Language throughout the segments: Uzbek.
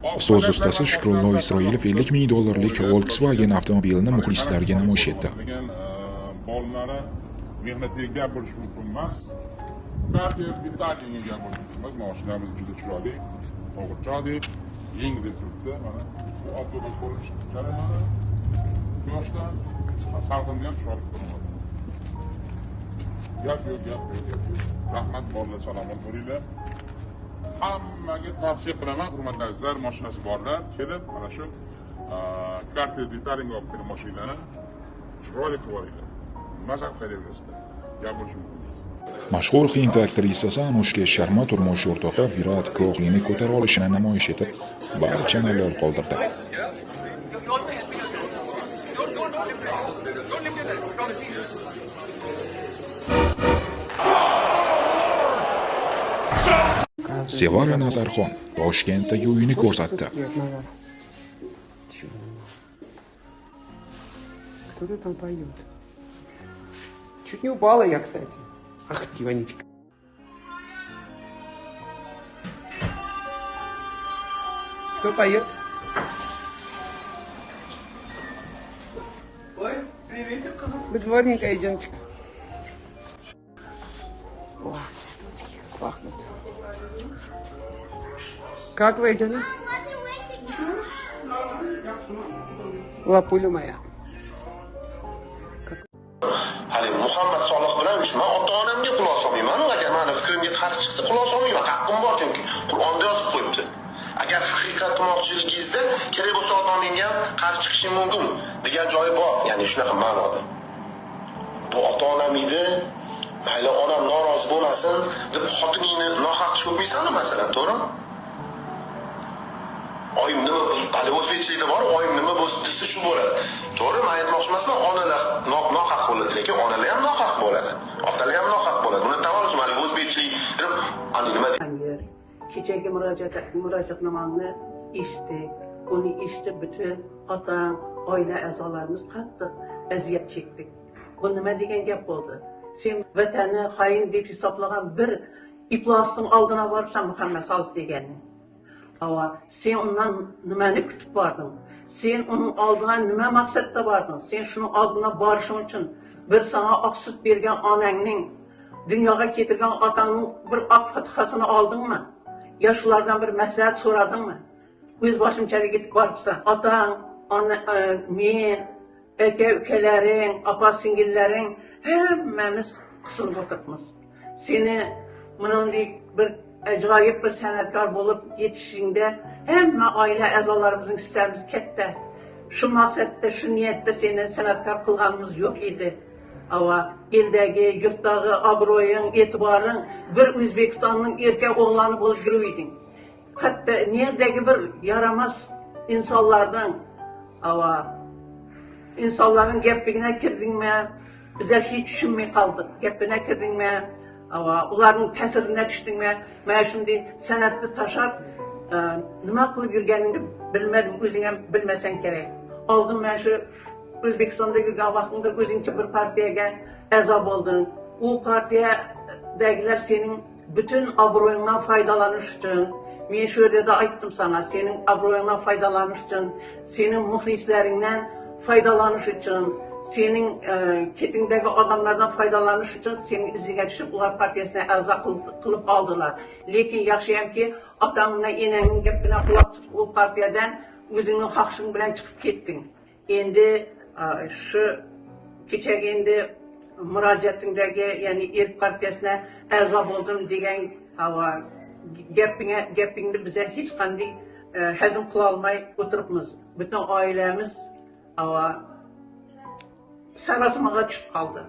So'z ustasi Shukrullo Isroilov 50 ming dollarlik Volkswagen avtomobilini muxlislarga namoyish etdi. degan e, mehnatiga gap bo'lishi mumkin emas. Barcha vitaliga gap bo'lishi mumkin emas. Mashinamiz juda chiroyli og'irchoqdek yengil deb turibdi. Mana bu avtobus ko'rinishi ko'rinish mana. quyoshdan salqinda ham chiroyli ko'rinadi. Gap yo'q gap yo'q rahmat bolalar salomat bo'linglar. Hammaga tavsiya qilaman hurmatli azizlar mashinasi borlar kelib mana shu karta detaling olib kelib mashinani chiroyli qilib olinglar mazza qilaverasizlar gap bo'lishi mumkin Mashhur hind aktrisasi Anushka Sharma turmush o'rtog'i Virat Kohline ko'tara olishini namoyish etib, barchani lol qoldirdi. Sevara Nazarxon Toshkentdagi uyini ko'rsatdi. Кто-то там поет. Чуть не упала я, кстати. Ах ты, Ванечка. Кто поет? Ой, приветик, кызым. Good morning, пахнут. Как вы, Айджана? Лапуля моя. haligi muhammad solih bilan man ota onamga quloq solmayman agar mani fikrimga qarshi chiqsa quloq solmayman haqqim bor chunki qur'onda yozib qo'yibdi agar haqiqat qilmoqchiligingizda kerak bo'lsa ota onangga ham qarshi chiqishing mumkin degan joyi bor ya'ni shunaqa ma'noda bu ota onam edi mayli onam norozi bo'lmasin deb xotiningni nohaq so'kmaysanmi masalan to'g'rimi? Oyim nima hali o'zbekchilikda bor oyim nima bo'lsa desa shu bo'ladi. To'g'ri man aytmoqchi emasman onalar nohaq bo'ladi lekin onalar ham nohaq bo'ladi. Otalar ham nohaq bo'ladi. Buni tan olish haligi o'zbekchilik nima Kechagi murojaat murojaatnomani eshitdik Uni eshitib butun ota, oila a'zolarimiz qattiq aziyat chekdik. Bu nima degan gap bo'ldi? Sen vatanni xoin deb hisoblagan bir iflosning oldina boribsan Muhammad Solih deganni. Ava, sen undan nimani kutib bording? Sen uning oldiga nima maqsadda bording? Sen shuni oldiga borishing uchun bir sana oq sut bergan onangning dunyoga keltirgan otangning bir oq fatihasini oldingmi yo shulardan bir maslahat so'radingmi o'z boshimchalik yetib boribsan otang ona e, men Ege ülkelerin, apa singillerin hemmemiz kısıldı kıtmız. Seni bunun bir acayip bir sanatkar bulup yetişinde hemme aile azalarımızın isterimiz kette. Şu maksatta, şu niyette seni sanatkar kılganımız yok idi. Ama ildagi, yurtdagi obro'ying, e'tiboring bir O'zbekistonning erkak o'g'loni bo'lib yuruvding. Hatto nerdagi bir yaramas insonlardan ava insonlarning gapiga kirdingmi bizlar hech tushunmay qoldik gapina kirdingmi ava ularning ta'sirina tushdingmi mana shunday san'atni tashlab e, nima qilib yurganingni bilmadim o'zing ham bilmasang kerak oldin mana shu o'zbekistonda yurgan vaqtingda o'zingcha bir partiyaga a'zo bo'lding u partiyadagilar sening butun obro'yingdan foydalanish uchun men shu yerda aytdim sana sening obro'yingdan foydalanish uchun sening muxlislaringdan foydalanish uchun sening e, ketingdagi odamlardan foydalanish uchun sening iziga tushib ular partiyasiga a'zo qilib oldilar. Lekin yaxshiyamki otang bilan enangning gapiga quloq tutib u partiyadan o'zingni xohishing bilan chiqib ketding. Endi e, shu kechagi endi murojaatingdagi ya'ni erk partiyasina a'zo bo'ldim degan e, havo gapingni biza hech qanday e, hazm qilolmay o'tiribmiz. Butun oilamiz ала сарасымаға түсіп қалды.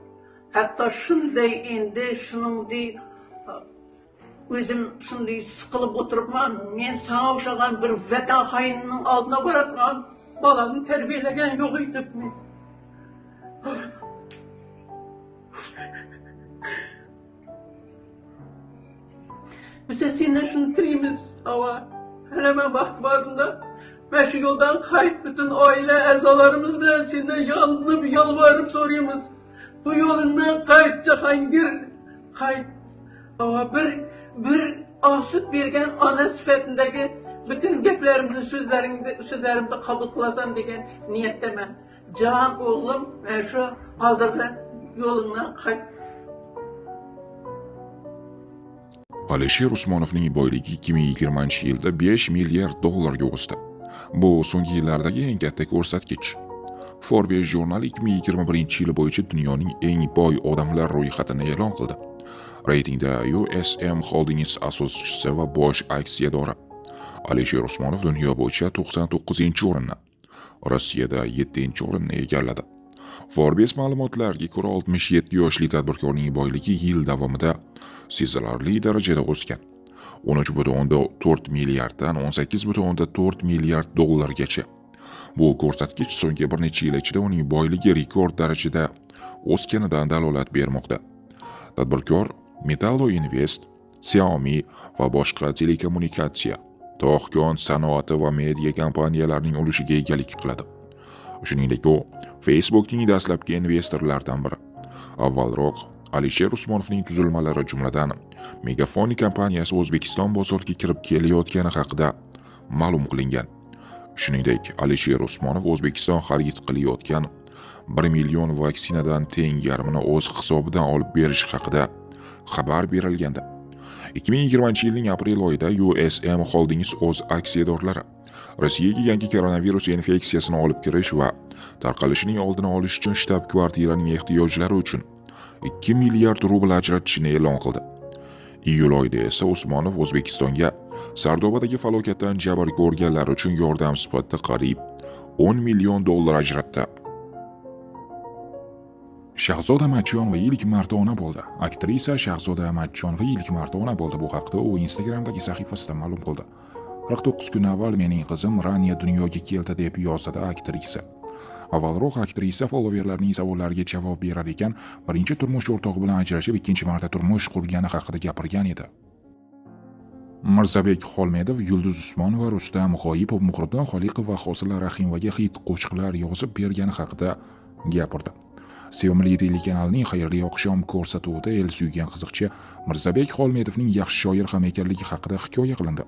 Хатта шындай енді шыныңдай өзім шындай сықылып отырыпман мен саған ұқсаған бір вәтан хайынның алдына баратын, баланы тәрбиелеген жоқ ей мен. Біз сені шын тілейміз ауа әлемә бақыт барында. Beş yıldan kayıp bütün aile ezalarımız bilen sizinle yalınıp yalvarıp soruyoruz. Bu yolundan kayıtça hangi kayıt? Ama bir, bir asıp birgen ana sifatındaki bütün geplerimizi, sözlerimde, sözlerimde kabul kılasam degen niyette ben. Can oğlum, ben şu hazırda yolundan kayıp alisher usmonovning boyligi ikki ming yigirmanchi yilda besh milliard dollarga o'sdi Bu so'nggi yillardagi eng katta ko'rsatkich. Forbes jurnali 2021 yil bo'yicha dunyoning eng boy odamlar ro'yxatini e'lon qildi. Reytingda USM Holdings asoschisi va bosh aksiyadori Alisher Usmonov dunyo bo'yicha 99-o'rinni, Rossiyada 7-o'rinni egalladi. Forbes ma'lumotlariga ko'ra 67 yoshli tadbirkorning boyligi yil davomida sezilarli darajada o'sgan. 13,4 milliarddan 18,4 milliard dollargacha. Bu ko'rsatkich so'nggi bir necha yil ichida uning boyligi rekord darajada o'sganidan dalolat bermoqda. Tadbirkor Metallo Invest, Xiaomi va boshqa telekommunikatsiya, tog'kon sanoati va media kompaniyalarining ulushiga egalik qiladi. Shuningdek, u Facebookning dastlabki investorlaridan biri. Avvalroq Alisher Usmonovning tuzilmalari jumladan Megafoni kompaniyasi O'zbekiston bozoriga kirib kelayotgani haqida ma'lum qilingan. Shuningdek, Alisher Usmonov O'zbekiston xarid qilayotgan 1 million vaksinadan teng yarmini o'z hisobidan olib berish haqida xabar berilgandi. 2020 yilning aprel oyida USM Holdings o'z aksiyadorlari Rossiyaga yangi koronavirus infeksiyasini olib kirish va tarqalishining oldini olish uchun shtab-kvartiraning ehtiyojlari uchun 2 milliard rubl ajratishini e'lon qildi. Iyul oyida esa Usmonov O'zbekistonga Sardobadagi falokatdan jabr ko'rganlar uchun yordam sifatida qariyb 10 million dollar ajratdi. Shahzoda Matchonova ilk marta ona bo'ldi. Aktrisa Shahzoda Matchonova ilk marta ona bo'ldi. Bu haqda u Instagramdagi sahifasida ma'lum qildi. 49 kun avval mening qizim Raniya dunyoga keldi deb yozadi aktrisa. Avvalroq aktrisa followerlarning savollariga javob berar ekan, birinchi turmush o'rtog'i bilan ajrashib, ikkinchi marta turmush qurgani haqida gapirgan edi. Mirzabek Xolmedov, Yulduz Usmonova, Rustam G'oyipov, Muhriddin Xoliqov va Hosila Rahimovaga hit qo'shiqlar yozib bergani haqida gapirdi. Sevimli telekanalning xayrli oqshom ko'rsatuvida el suygan qiziqchi Mirzabek Xolmedovning yaxshi shoir ham ekanligi haqida hikoya qilindi.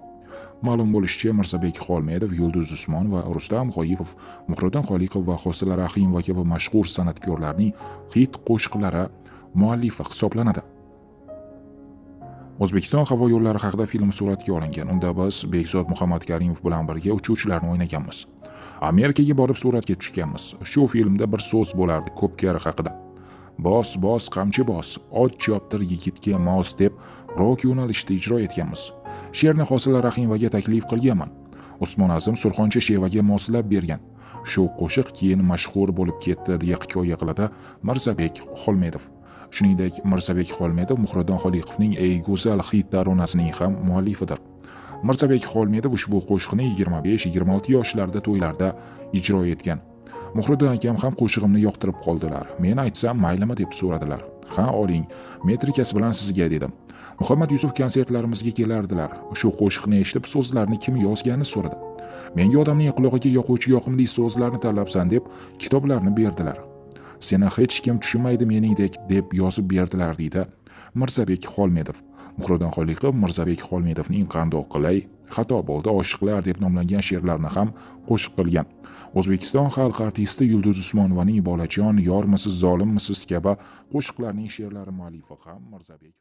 Ma'lum bo'lishicha, Mirzabek Xolmedov, Yulduz Usmon va Rustam G'oyipov, Muhriddin Xoliqov va Hosila Rahimova kabi mashhur san'atkorlarning hit qo'shiqlari muallifi hisoblanadi. O'zbekiston havo yo'llari haqida film suratga olingan. Unda biz Bekzod Muhammadkarimov bilan birga uchuvchilarni o'ynaganmiz. Amerikaga borib suratga tushganmiz. Shu filmda bir so'z bo'lardi ko'pkari haqida. Bos, bos, qamchi bos, ot choptir yigitga mos deb rok yo'nalishida ijro etganmiz. She'rni Hosila Rahimovaga taklif qilganman. Usmon Azim Surxoncha shevaga moslab bergan. Shu qo'shiq keyin mashhur bo'lib ketdi deya hikoya qiladi Mirzabek Xolmedov. Shuningdek, Mirzabek Xolmedov Muhriddin Xoliqovning Ey go'zal hit darunasining ham muallifidir. Mirzabek Xolmedov ushbu qo'shiqni 25-26 yoshlarda to'ylarda ijro etgan. Muhriddin akam ham qo'shig'imni yoqtirib qoldilar. Men aytsam maylimi deb so'radilar. Ha, oling, metrikasi bilan sizga dedim. Muhammad Yusuf konsertlarimizga kelardilar. Shu qo'shiqni eshitib, so'zlarni kim yozganini so'radi. Menga odamning qulog'iga yoquvchi yoqimli so'zlarni tanlabsan deb kitoblarni berdilar. Seni hech kim tushunmaydi meningdek deb yozib berdilar deydi Mirzabek Xolmedov. Muhriddin Xoliqov Mirzabek Xolmedovning qandoq qilay, xato bo'ldi, oshiqlar deb nomlangan she'rlarni ham qo'shiq qilgan. O'zbekiston xalq artisti Yulduz Usmonovaning Bolajon, yormisiz, zolimmisiz kabi qo'shiqlarning she'rlari muallifi ham Mirzabek